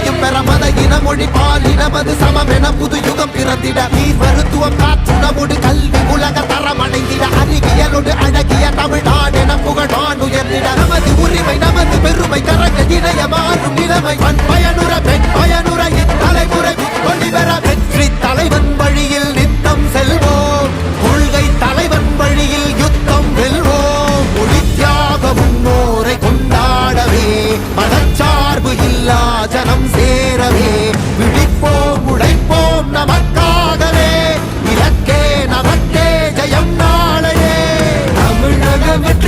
மொழியும் பெறமத இன மொழி பாலினமது சமமென புது யுகம் பிறந்திட. நீர் மருத்துவம் காற்றுணவோடு கல்வி உலக தரம் அடைந்திட அறிவியலோடு அழகிய தமிழ்நாடு என புகழான் உயர்ந்திட நமது உரிமை நமது பெருமை கரக இணைய மாறும் நிலைமை. பயனுற பெண் மதச்சார்பு இல்லா